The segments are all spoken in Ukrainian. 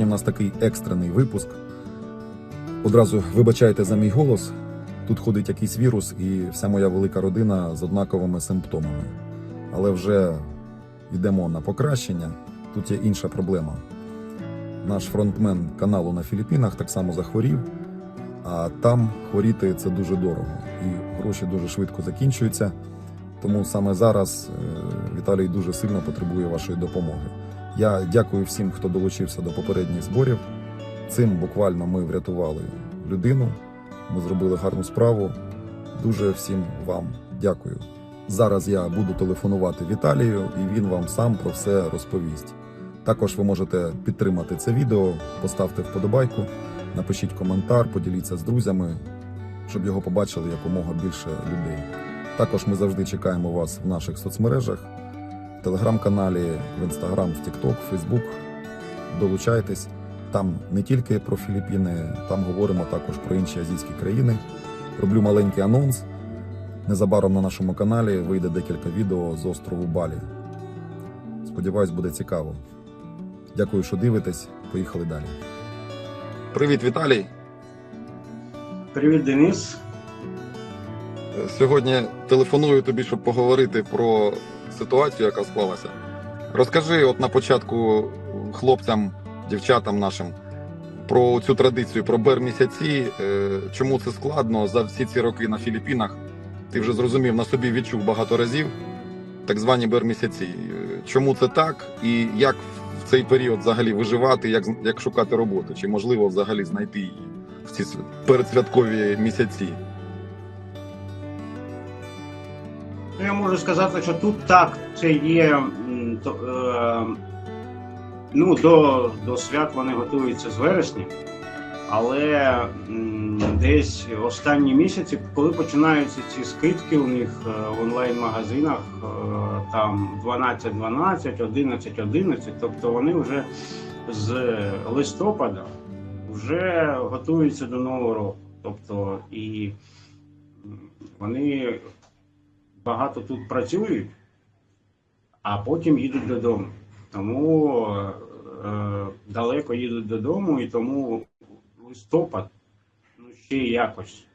Сьогодні в нас такий екстрений випуск. Одразу вибачайте за мій голос. Тут ходить якийсь вірус, і вся моя велика родина з однаковими симптомами. Але вже йдемо на покращення. Тут є інша проблема. Наш фронтмен каналу на Філіппінах так само захворів, а там хворіти це дуже дорого. І гроші дуже швидко закінчуються. Тому саме зараз е, Віталій дуже сильно потребує вашої допомоги. Я дякую всім, хто долучився до попередніх зборів. Цим буквально ми врятували людину. Ми зробили гарну справу. Дуже всім вам дякую. Зараз я буду телефонувати Віталію, і він вам сам про все розповість. Також ви можете підтримати це відео, поставте вподобайку, напишіть коментар, поділіться з друзями, щоб його побачили якомога більше людей. Також ми завжди чекаємо вас в наших соцмережах, в телеграм-каналі, в інстаграм, в Тікток, в Фейсбук. Долучайтесь. Там не тільки про Філіппіни, там говоримо також про інші азійські країни. Роблю маленький анонс. Незабаром на нашому каналі вийде декілька відео з острову Балі. Сподіваюсь, буде цікаво. Дякую, що дивитесь. Поїхали далі. Привіт, Віталій. Привіт, Денис. Сьогодні телефоную тобі, щоб поговорити про ситуацію, яка склалася. Розкажи, от на початку хлопцям, дівчатам нашим про цю традицію, про бер місяці. е, Чому це складно за всі ці роки на Філіппінах? Ти вже зрозумів, на собі відчув багато разів так звані бер місяці. Е, Чому це так? І як в цей період взагалі виживати, як, як шукати роботу? Чи можливо взагалі знайти її в ці свят- передсвяткові місяці? Я можу сказати, що тут так, це є. То, е, ну, до, до свят вони готуються з вересня, але м, десь останні місяці, коли починаються ці скидки у них е, в онлайн-магазинах, е, там 12-12, 11-11, тобто вони вже з листопада вже готуються до Нового року. Тобто і вони багато тут працюють, а потім їдуть додому. Тому е, далеко їдуть додому, і тому листопад ну, ще якось.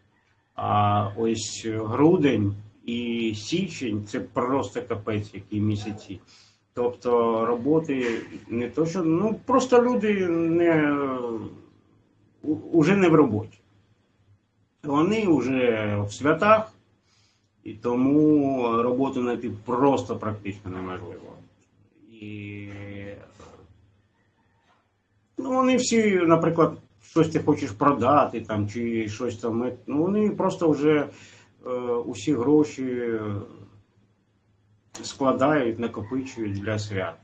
А ось грудень і січень це просто капець, які місяці. Тобто роботи не то, що ну просто люди не уже не в роботі. Вони вже в святах, і тому роботу знайти просто практично неможливо. І ну, вони всі, наприклад, щось ти хочеш продати там, чи щось там. е, Ну, вони просто вже е, усі гроші е, складають, накопичують для свят.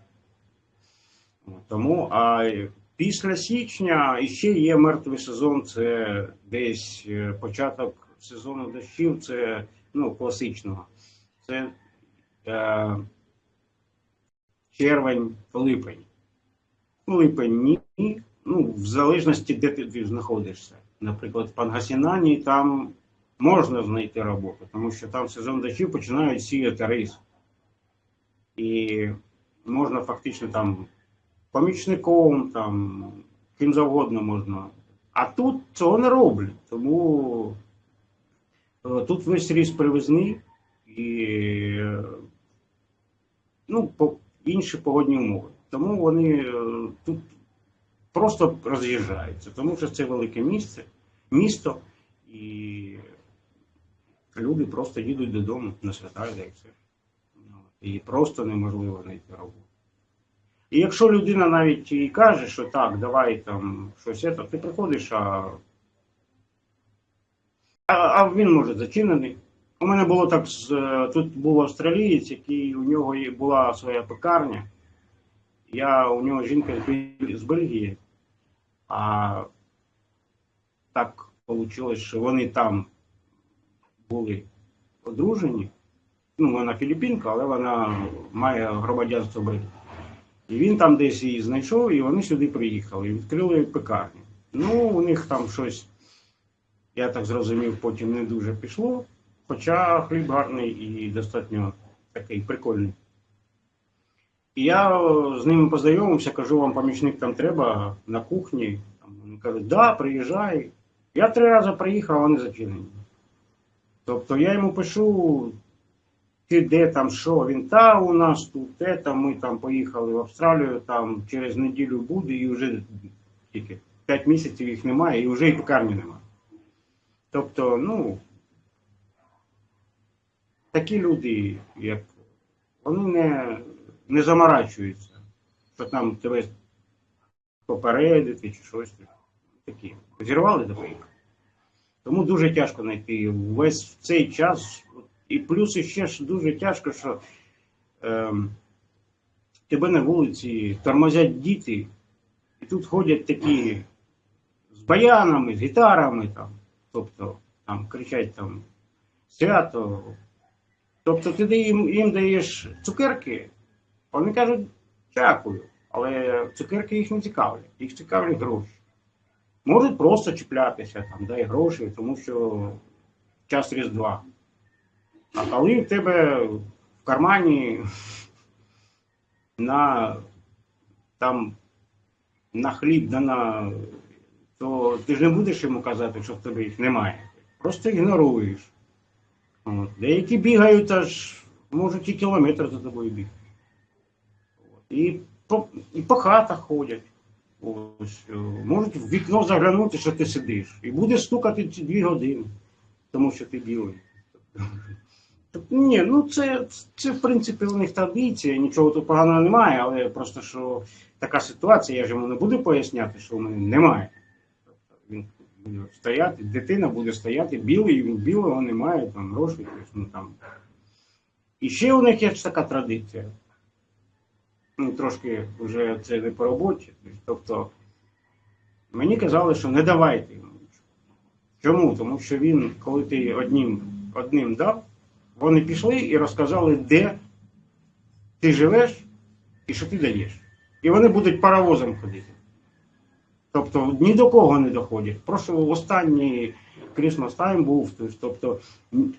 Тому, а після січня ще є мертвий сезон, це десь е, початок сезону дощів, це ну, класичного. Це е, червень, липень. Ні. Ну, в залежності, де ти, знаходишся. Наприклад, в Пангасінані там можна знайти роботу, тому що там сезон дощів починають сіяти рис. І можна фактично там помічником, там, ким завгодно можна. А тут цього не роблять. Тому Тут весь ріс привезний і е, ну, по, інші погодні умови. Тому вони е, тут просто роз'їжджаються, тому що це велике місце, місто, і люди просто їдуть додому на свята і все. І просто неможливо знайти роботу. І якщо людина навіть і каже, що так, давай там щось, це, ти приходиш, а а, а він може зачинений. У мене було так з е, тут був австралієць, який у нього була своя пекарня. Я у нього жінка з Бельгії-. А так вийшло, що вони там були одружені. Ну, вона філіппінка, але вона має громадянство Бельгії. І він там десь її знайшов, і вони сюди приїхали і відкрили пекарню. Ну, у них там щось я так зрозумів, потім не дуже пішло. Хоча хліб гарний і достатньо такий прикольний. І я з ними познайомився, кажу, вам помічник там треба на кухні. Вони кажуть, да, приїжджай. Я три рази приїхав, вони зачинені. Тобто я йому пишу, ти де там, що, він та у нас тут, те там, ми там поїхали в Австралію, там через неділю буде, і вже тільки 5 місяців їх немає, і вже і пекарні немає. Тобто, ну, такі люди, як вони не, не заморачуються, що там тебе попередити чи щось таке. Зірвали до. Тому дуже тяжко знайти весь цей час. І плюс ще ж дуже тяжко, що ем, тебе на вулиці тормозять діти, і тут ходять такі з баянами, з гітарами, там, тобто там кричать там свято. Тобто ти їм, їм даєш цукерки, вони кажуть дякую, але цукерки їх не цікавлять, їх цікавлять гроші. Можуть просто чіплятися, там, дай гроші, тому що час Різдва. А коли в тебе в кармані на там на хліб, да на, то ти ж не будеш йому казати, що в тебе їх немає. Просто ігноруєш. От. Деякі бігають аж можуть і кілометр за тобою бігти. От. І, по, і по хатах ходять. Ось, е, можуть в вікно заглянути, що ти сидиш. І буде стукати ці дві години, тому що ти білий. Ні, ну це, це в принципі у них традиція, нічого тут поганого немає, але просто що така ситуація, я ж йому не буду поясняти, що в мене немає. Стояти, дитина буде стояти, білий, білого немає, там грошей, ну там. І ще у них є така традиція. Ну, трошки вже це не по роботі. Тобто мені казали, що не давайте йому. Чому? Тому що він, коли ти одним, одним дав, вони пішли і розказали, де ти живеш і що ти даєш. І вони будуть паровозом ходити. Тобто ні до кого не доходять. Просто останній Christmas Time був. Тобто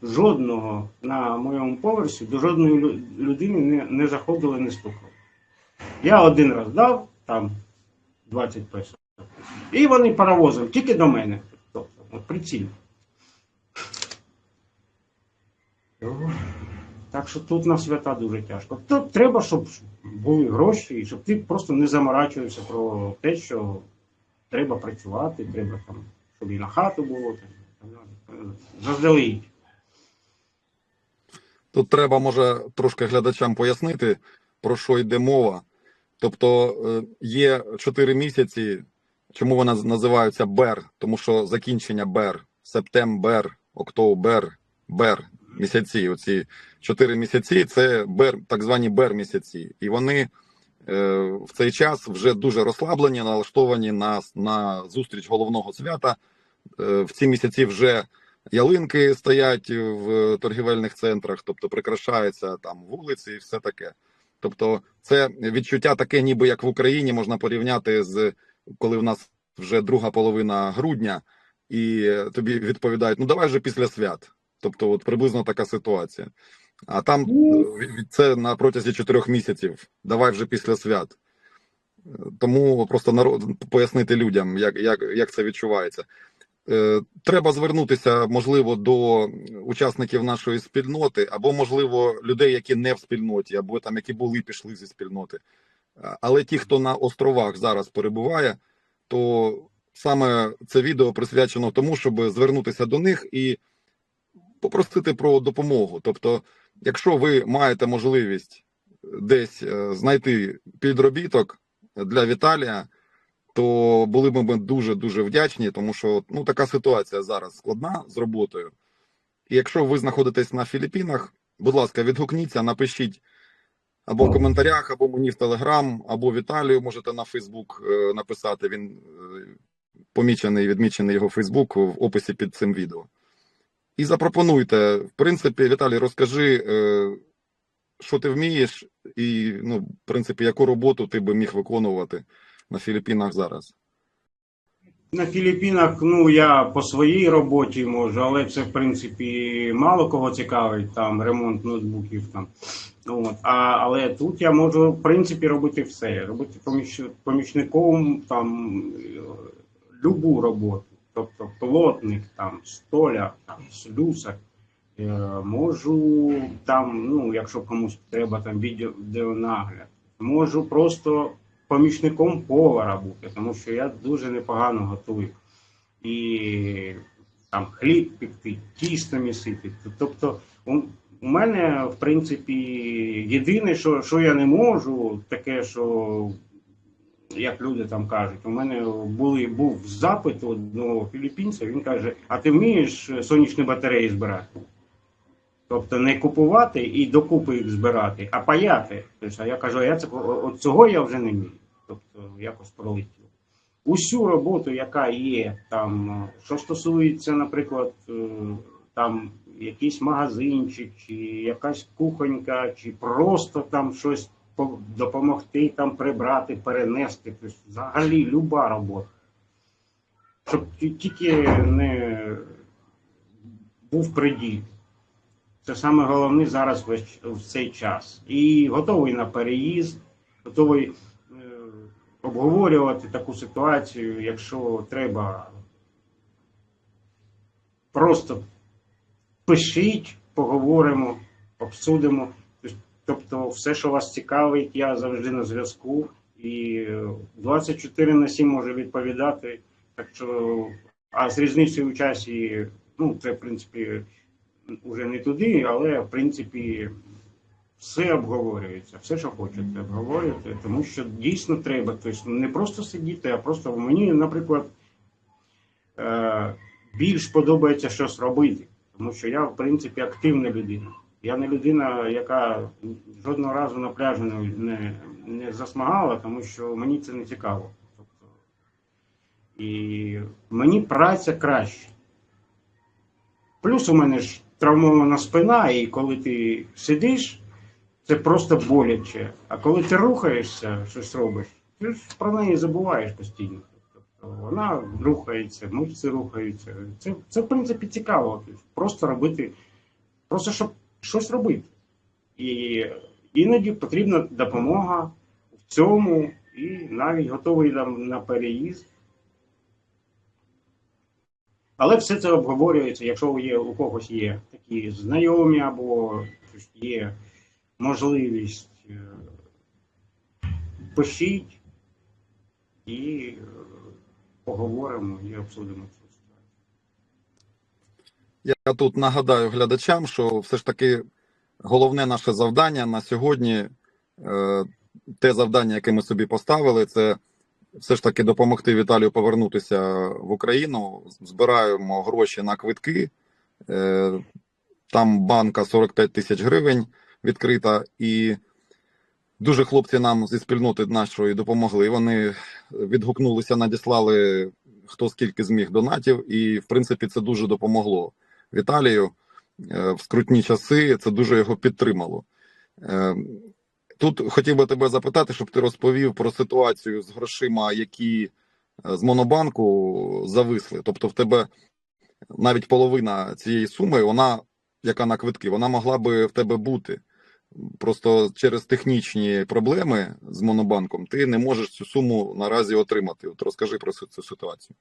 жодного на моєму поверсі до жодної людини не, не заходили, не стукали. Я один раз дав, там 20 песо. І вони паровозом, тільки до мене. Тобто, от прицільно. Так що тут на свята дуже тяжко. Тут треба, щоб були гроші, і щоб ти просто не заморачувався про те, що треба працювати, треба там, щоб і на хату було. Заздалегідь. Тут треба, може, трошки глядачам пояснити, про що йде мова. Тобто е, є 4 місяці, чому вона називаються БЕР, тому що закінчення БЕР, септембер, октобер, БЕР місяці. Оці 4 місяці це БЕР, так звані БЕР місяці. І вони в цей час вже дуже розслаблені, налаштовані на, на зустріч головного свята. Е, в ці місяці вже ялинки стоять в торгівельних центрах, тобто прикрашаються там вулиці і все таке. Тобто, це відчуття таке, ніби як в Україні можна порівняти з коли в нас вже друга половина грудня, і тобі відповідають: ну давай вже після свят. Тобто, от приблизно така ситуація. А там Ну. е, це на протязі чотирьох місяців. Давай вже після свят. Е, Тому просто народ пояснити людям, як, як, як це відчувається. Е, Треба звернутися, можливо, до учасників нашої спільноти, або, можливо, людей, які не в спільноті, або там які були, пішли зі спільноти. Але ті, хто на островах зараз перебуває, то саме це відео присвячено тому, щоб звернутися до них і попросити про допомогу. Тобто, якщо ви маєте можливість десь е, знайти підробіток для Віталія, то були б ми дуже дуже вдячні, тому що ну така ситуація зараз складна з роботою. І якщо ви знаходитесь на Філіппінах, будь ласка, відгукніться, напишіть або в коментарях, або мені в Телеграм, або Віталію можете на Фейсбук е, написати. Він е, помічений, відмічений його Фейсбук в описі під цим відео. І запропонуйте. В принципі, Віталій, розкажи, е, що ти вмієш, і, ну, в принципі, яку роботу ти би міг виконувати на Філіппінах зараз. На Філіппінах, ну я по своїй роботі можу, але це в принципі мало кого цікавить, там ремонт ноутбуків там. От. А, але тут я можу в принципі робити все. Робити поміч, помічником там любу роботу. Тобто плотник, там, столяр, там, слюсар. Е, можу там, ну, якщо комусь треба там відеонагляд, можу просто помічником повара бути, тому що я дуже непогано готую. І там хліб пекти, тісто місити. Тобто, у мене, в принципі, єдине, що, що я не можу, таке, що як люди там кажуть, у мене були, був запит одного філіппінця, він каже: а ти вмієш сонячні батареї збирати? Тобто не купувати і докупи їх збирати, а паяти. Тобто, а я кажу, я це, от цього я вже не вмію. Тобто якось пролетів. Усю роботу, яка є там, е, що стосується, наприклад, е, там якийсь магазинчик, чи якась кухонька, чи просто там щось допомогти там прибрати, перенести. Тобто, взагалі люба робота. Щоб тільки не був приділ. Це саме головне зараз в цей час. І готовий на переїзд, готовий е, обговорювати таку ситуацію, якщо треба. Просто пишіть, поговоримо, обсудимо. Тобто, все, що вас цікавить, я завжди на зв'язку. І е, 24 на 7 можу відповідати. Так що, а з різницею у часі, ну, це, в принципі, вже не туди, але в принципі все обговорюється, все, що хочете, обговорюєте, тому що дійсно треба. Тобто не просто сидіти, а просто мені, наприклад, е, більш подобається щось робити, тому що я, в принципі, активна людина. Я не людина, яка жодного разу на пляжі не, не, засмагала, тому що мені це не цікаво. Тобто, і мені праця краще. Плюс у мене ж травмована спина, і коли ти сидиш, це просто боляче. А коли ти рухаєшся, щось робиш, ти ж про неї забуваєш постійно. Тобто вона рухається, мишці рухаються. Це, це в принципі цікаво. Просто робити, просто щоб щось робити. І іноді потрібна допомога в цьому, і навіть готовий там на переїзд. Але все це обговорюється, якщо є, у когось є такі знайомі або є можливість, е, пишіть і е, поговоримо і обсудимо ситуацію. Я тут нагадаю глядачам, що все ж таки головне наше завдання на сьогодні, е, те завдання, яке ми собі поставили, це все ж таки допомогти Віталію повернутися в Україну. Збираємо гроші на квитки. Е, Там банка 45 тисяч гривень відкрита, і дуже хлопці нам зі спільноти нашої допомогли. Вони відгукнулися, надіслали хто скільки зміг донатів, і в принципі це дуже допомогло Віталію е, в скрутні часи. Це дуже його підтримало. Е, Тут хотів би тебе запитати, щоб ти розповів про ситуацію з грошима, які е, з монобанку зависли. Тобто, в тебе навіть половина цієї суми, вона яка на квитки, вона могла би в тебе бути. Просто через технічні проблеми з монобанком ти не можеш цю суму наразі отримати. От розкажи про цю цю ситуацію.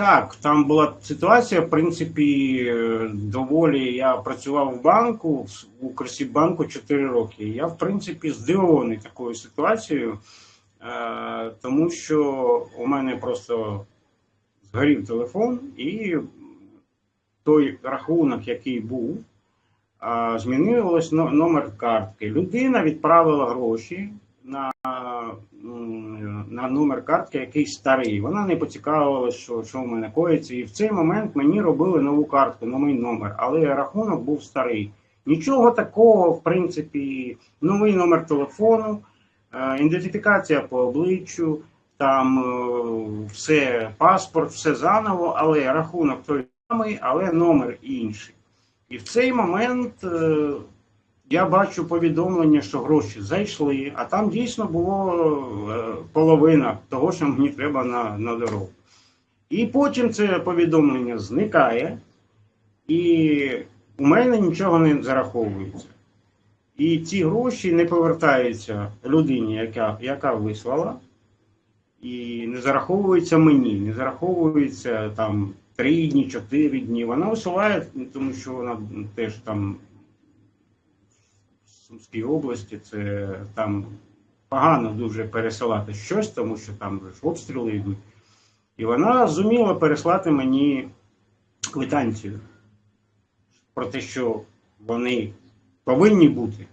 Так, там була ситуація. В принципі, доволі я працював в банку в Укрсібанку 4 роки. Я, в принципі, здивований такою ситуацією, е, тому що у мене просто згорів телефон, і той рахунок, який був, е, змінилось номер картки. Людина відправила гроші на, на номер картки, який старий. Вона не поцікавилася, що, що в мене коїться. І в цей момент мені робили нову картку, новий номер, але рахунок був старий. Нічого такого, в принципі, новий номер телефону, е, ідентифікація по обличчю, там е, все, паспорт, все заново, але рахунок той самий, але номер інший. І в цей момент е, я бачу повідомлення, що гроші зайшли, а там дійсно було е, половина того, що мені треба на, на дорогу. І потім це повідомлення зникає, і у мене нічого не зараховується. І ці гроші не повертаються людині, яка, яка вислала, і не зараховуються мені, не зараховуються там 3 дні, 4 дні. Вона висилає, тому що вона теж там Сумській області, це там погано дуже пересилати щось, тому що там ж обстріли йдуть. І вона зуміла переслати мені квитанцію про те, що вони повинні бути.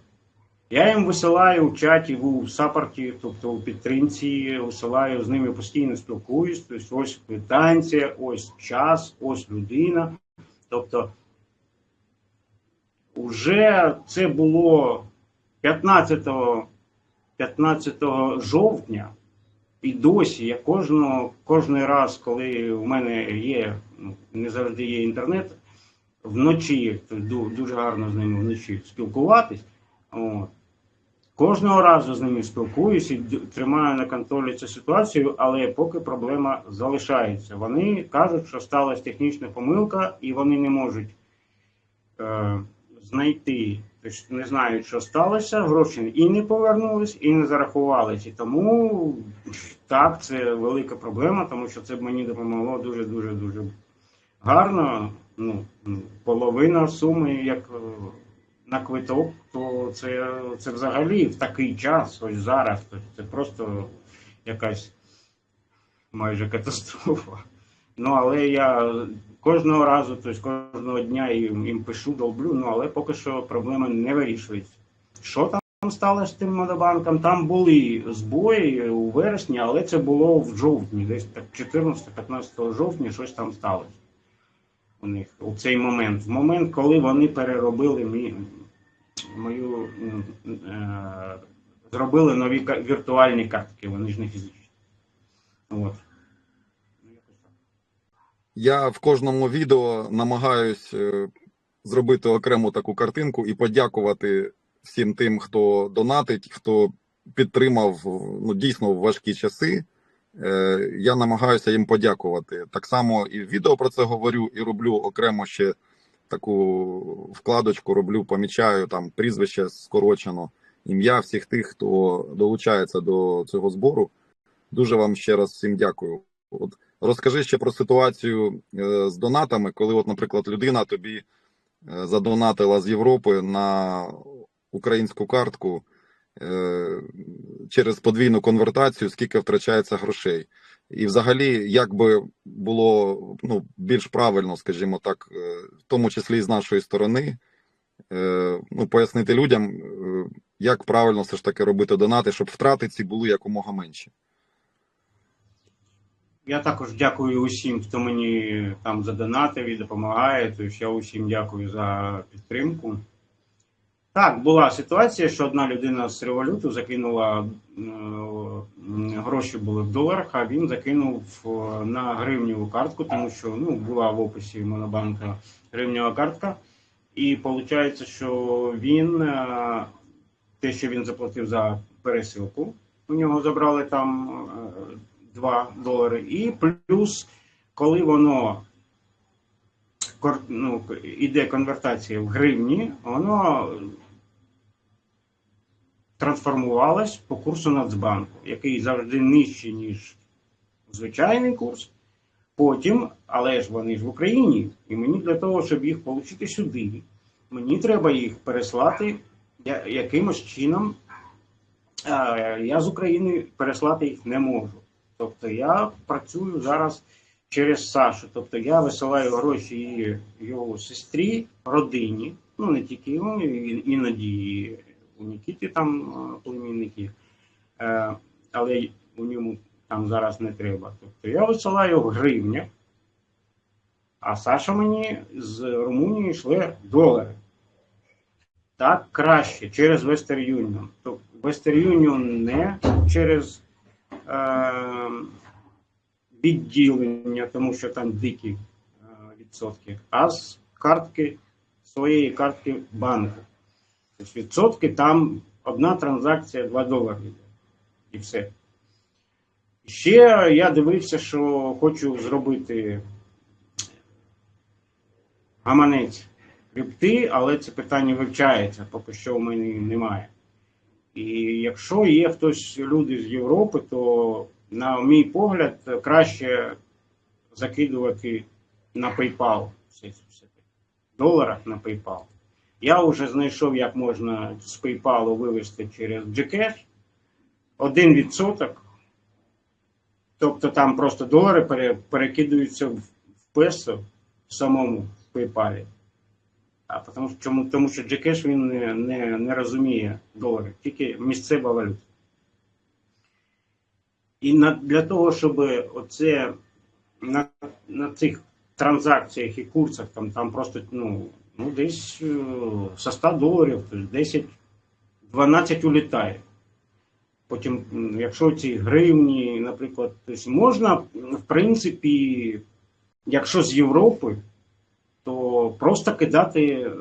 Я їм висилаю у чаті, у саппорті, тобто у підтримці, висилаю з ними постійно спілкуюсь. Тобто ось квитанція, ось час, ось людина. Тобто, уже це було 15, 15 жовтня, і досі я кожного, кожний раз, коли у мене є, ну, не завжди є інтернет, вночі дуже гарно з ними вночі спілкуватись. От. Кожного разу з ними спілкуюся і тримаю на контролі цю ситуацію, але поки проблема залишається. Вони кажуть, що сталася технічна помилка, і вони не можуть е, знайти, тобто не знають, що сталося, гроші і не повернулись, і не зарахувались. І тому так, це велика проблема, тому що це б мені допомогло дуже дуже гарно. Ну, половина суми, як е, на квиток, то це, це взагалі в такий час, ось зараз, то це просто якась майже катастрофа. Ну, але я кожного разу, тобто кожного дня їм, їм пишу, долблю, ну але поки що проблема не вирішується. Що там сталося з тим монобанком? Там були збої у вересні, але це було в жовтні, десь так 14-15 жовтня щось там сталося у них у цей момент. В момент, коли вони переробили мій, мою е, зробили нові віртуальні картки, вони ж не фізичні. От. Я в кожному відео намагаюсь е, зробити окрему таку картинку і подякувати всім тим, хто донатить, хто підтримав ну, дійсно важкі часи. Е, Я намагаюся їм подякувати. Так само і в відео про це говорю, і роблю окремо ще таку вкладочку, роблю, помічаю там прізвище скорочено, ім'я всіх тих, хто долучається до цього збору. Дуже вам ще раз всім дякую. От Розкажи ще про ситуацію е, з донатами, коли, от, наприклад, людина тобі е, задонатила з Європи на українську картку е, через подвійну конвертацію, скільки втрачається грошей. І взагалі, як би було ну, більш правильно, скажімо так, в тому числі і з нашої сторони, ну, пояснити людям, як правильно все ж таки робити донати, щоб втрати ці були якомога менші. Я також дякую усім, хто мені там задонатив і допомагає. Тобто я усім дякую за підтримку. Так, була ситуація, що одна людина з революту закинула е, гроші були в доларах, а він закинув е, на гривневу картку, тому що ну, була в описі Монобанка гривнева картка. І виходить, що він е, те, що він заплатив за пересилку, у нього забрали там 2 долари. І плюс, коли воно ну, іде конвертація в гривні, воно трансформувалось по курсу Нацбанку, який завжди нижчий, ніж звичайний курс. Потім, але ж вони ж в Україні, і мені для того, щоб їх отримати сюди, мені треба їх переслати якимось чином. Я з України переслати їх не можу. Тобто я працюю зараз через Сашу. Тобто я висилаю гроші її- його сестрі, родині, ну не тільки йому, іноді у Нікіті там е, племінники, Е, але у ньому там зараз не треба. Тобто я висилаю в гривнях, а Саша мені з Румунії йшли долари. Так краще через Western Union. Тобто Western Union не через відділення, тому що там дикі е, відсотки, а з картки своєї картки банку. Тобто відсотки там одна транзакція 2 долари. І все. Ще я дивився, що хочу зробити гаманець крипти, але це питання вивчається, поки що у мене немає. І якщо є хтось, люди з Європи, то, на мій погляд, краще закидувати на PayPal. В доларах на PayPal. Я вже знайшов, як можна з PayPal вивести через Gcash. Один відсоток. Тобто там просто долари пере- перекидаються в в песо в самому PayPal. А тому, чому, тому що Gcash він не, не, не розуміє долари, тільки місцева валюта. І на, для того, щоб оце на, на цих транзакціях і курсах там, там просто ну, ну, десь е, со 100 доларів, тобто 10, 12 улітає. Потім, якщо ці гривні, наприклад, тобто можна, в принципі, якщо з Європи, просто кидати, е,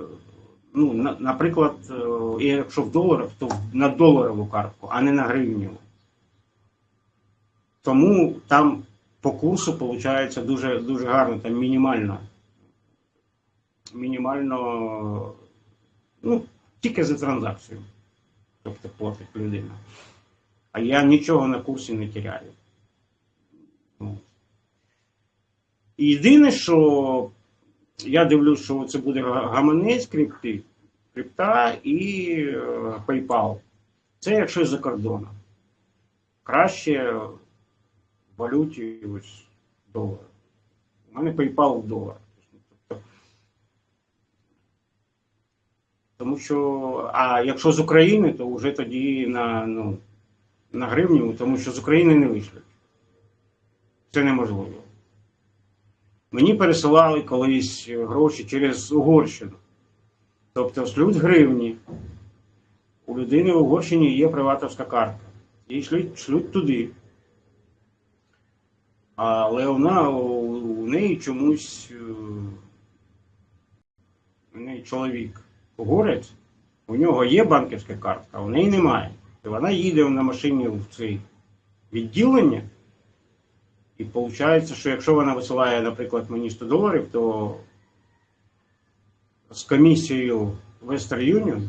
ну, на, наприклад, е, якщо в доларах, то на доларову картку, а не на гривневу. Тому там по курсу виходить дуже, дуже гарно, там мінімально. Мінімально, ну, тільки за транзакцію. Тобто платить людина. А я нічого на курсі не теряю. Єдине, що я дивлюсь, що це буде гаманець крипти, крипта і е, PayPal. Це якщо за кордоном. Краще в валюті ось долар. У мене PayPal в долар. Тому що, а якщо з України, то вже тоді на, ну, на гривню, тому що з України не вийшли. Це неможливо. Мені пересилали колись гроші через Угорщину. Тобто шлють гривні. У людини в Угорщині є приватовська картка. І шлють, шлють туди. Але вона у, неї чомусь е, у неї чоловік угорець, у нього є банківська картка, а у неї немає. І вона їде на машині в це відділення. І виходить, що якщо вона висилає, наприклад, мені 100 доларів, то з комісією Western Union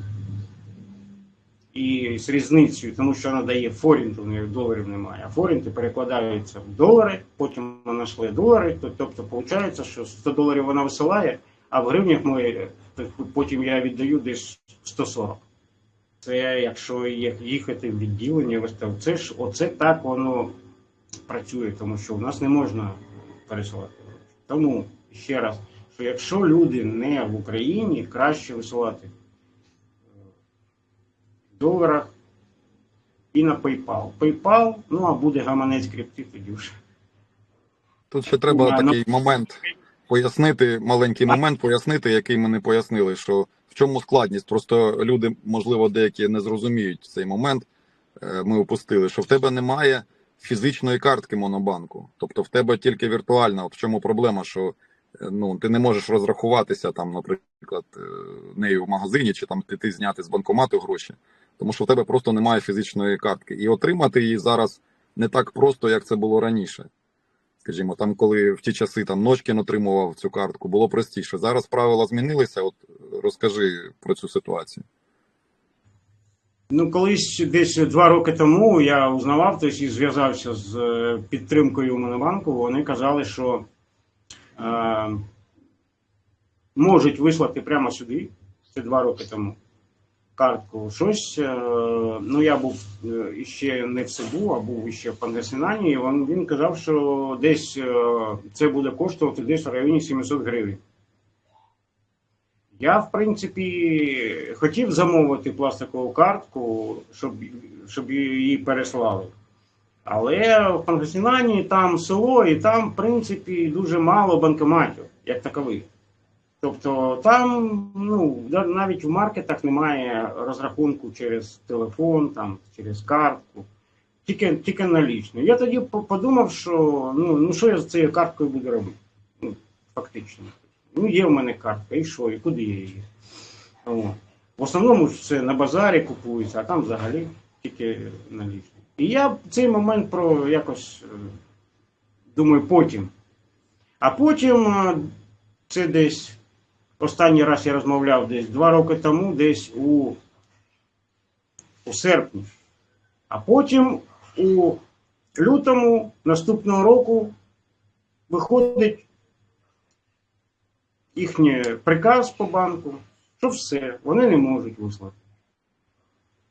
і з різницею, тому що вона дає форінт, у неї доларів немає, а форінти перекладаються в долари, потім вона шле долари, то- тобто виходить, що 100 доларів вона висилає, а в гривнях ми, потім я віддаю десь 140. Це якщо їхати в відділення, це ж оце так воно працює, тому що у нас не можна пересилати. Тому ще раз, що якщо люди не в Україні, краще висилати е, в доларах і на PayPal. PayPal, ну а буде гаманець крипти, тоді вже. Тут ще треба ну- такий момент пояснити, маленький момент пояснити, який ми не пояснили, що в чому складність. Просто люди, можливо, деякі не зрозуміють цей момент. Е, Ми опустили, що в тебе немає фізичної картки монобанку. Тобто в тебе тільки віртуальна. От в чому проблема, що е, ну, ти не можеш розрахуватися там, наприклад, е, нею в магазині чи там піти зняти з банкомату гроші, тому що в тебе просто немає фізичної картки. І отримати її зараз не так просто, як це було раніше. Скажімо, там, коли в ті часи там Ночкін отримував цю картку, було простіше. Зараз правила змінилися. От розкажи про цю ситуацію. Ну, колись десь два роки тому я узнавав тобто, і зв'язався з е, підтримкою Монобанку. Вони казали, що е, можуть вислати прямо сюди, це два роки тому, картку. Щось. Е, ну, я був е, іще не в Сибу, а був іще в Пангасінані. І він, він казав, що десь е, це буде коштувати десь в районі 700 гривень. Я, в принципі, хотів замовити пластикову картку, щоб, щоб її переслали. Але в Пангасінані там село, і там, в принципі, дуже мало банкоматів, як такових. Тобто там ну, навіть в маркетах немає розрахунку через телефон, там, через картку, тільки, тільки налічно. Я тоді подумав, що ну, ну що я з цією карткою буду робити? Ну, фактично. Ну, є в мене картка, і що, і куди я її? О. В основному це на базарі купується, а там взагалі тільки налічно. І я цей момент про якось е, думаю потім. А потім е, це десь останній раз я розмовляв десь два роки тому, десь у, у серпні. А потім у лютому наступного року виходить їхній приказ по банку, що все, вони не можуть вислати.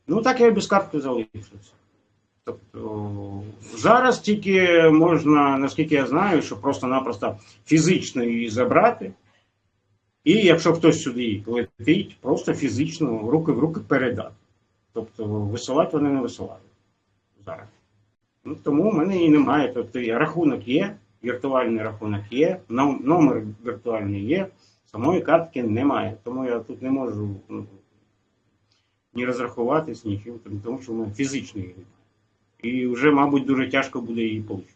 Ну так я і без картки залишився. Тобто зараз тільки можна, наскільки я знаю, що просто-напросто фізично її забрати. І якщо хтось сюди летить, просто фізично руки в руки передати. Тобто висилати вони не висилають зараз. Ну, тому в мене і немає. Тобто рахунок є, віртуальний рахунок є, номер віртуальний є, самої картки немає. Тому я тут не можу ну, ні розрахуватись, нічим, тому що в мене фізично її немає. І вже, мабуть, дуже тяжко буде її отримати.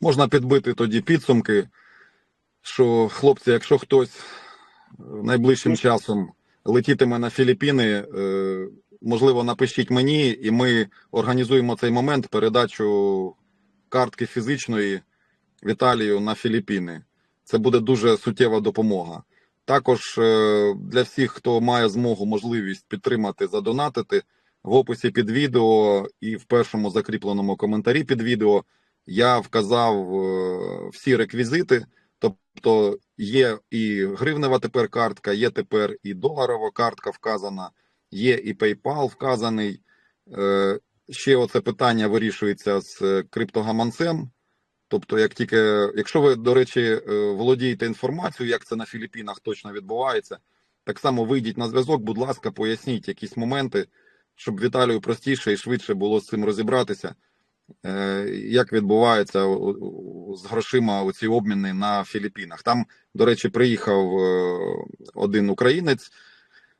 Можна підбити тоді підсумки, що хлопці, якщо хтось е, найближчим часом летітиме на Філіппіни, е, можливо, напишіть мені, і ми організуємо цей момент передачу картки фізичної Віталію на Філіппіни. Це буде дуже суттєва допомога. Також е, для всіх, хто має змогу, можливість підтримати, задонатити, в описі під відео і в першому закріпленому коментарі під відео я вказав е, всі реквізити. Тобто є і гривнева тепер картка, є тепер і доларова картка вказана, є і PayPal вказаний. Е, Ще оце питання вирішується з криптогаманцем. Тобто, як тільки, якщо ви, до речі, е, володієте інформацією, як це на Філіппінах точно відбувається, так само вийдіть на зв'язок, будь ласка, поясніть якісь моменти, щоб Віталію простіше і швидше було з цим розібратися, е, як відбувається з грошима оці обміни на Філіппінах. Там, до речі, приїхав е, один українець,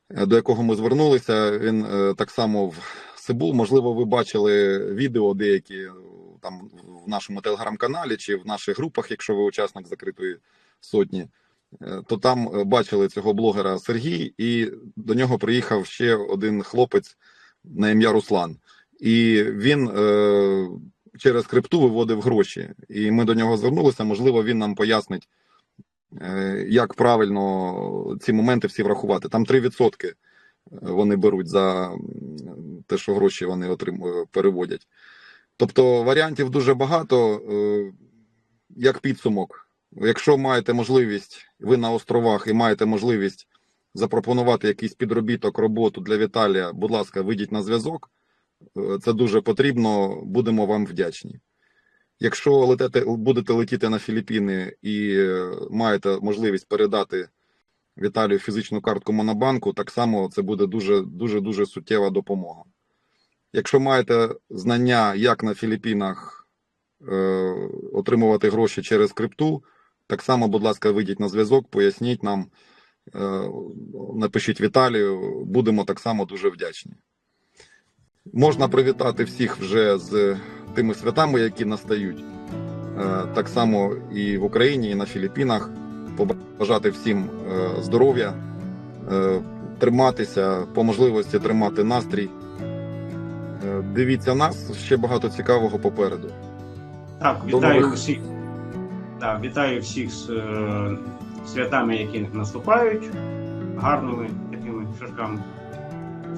до якого ми звернулися. Він так само в Сибул. Можливо, ви бачили відео деякі там в нашому телеграм-каналі чи в наших групах, якщо ви учасник закритої сотні. Е, То там е, бачили цього блогера Сергій, і до нього приїхав ще один хлопець на ім'я Руслан. І він е, через крипту виводив гроші. І ми до нього звернулися. Можливо, він нам пояснить, е, як правильно ці моменти всі врахувати. Там 3% вони беруть за те, що гроші вони отрим... переводять. Тобто варіантів дуже багато. Е, Як підсумок, якщо маєте можливість, ви на островах і маєте можливість запропонувати якийсь підробіток, роботу для Віталія, будь ласка, вийдіть на зв'язок. Е, Це дуже потрібно, будемо вам вдячні. Якщо летите, будете летіти на Філіппіни і е, маєте можливість передати Віталію фізичну картку Монобанку, так само це буде дуже дуже суттєва допомога. Якщо маєте знання, як на Філіппінах е, отримувати гроші через крипту, так само, будь ласка, вийдіть на зв'язок, поясніть нам, е, напишіть Віталію, будемо так само дуже вдячні. Можна привітати всіх вже з тими святами, які настають. Е, Так само і в Україні, і на Філіппінах. Побажати всім е, здоров'я, е, триматися, по можливості тримати настрій. Е, Дивіться нас, ще багато цікавого попереду. Так, вітаю нових- всіх. Так, вітаю всіх з е, святами, які наступають, гарними такими шашками.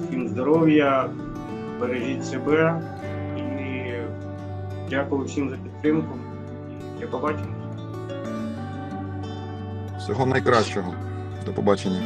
Всім здоров'я, бережіть себе і дякую всім за підтримку. І До побачення. Всього найкращого. До побачення.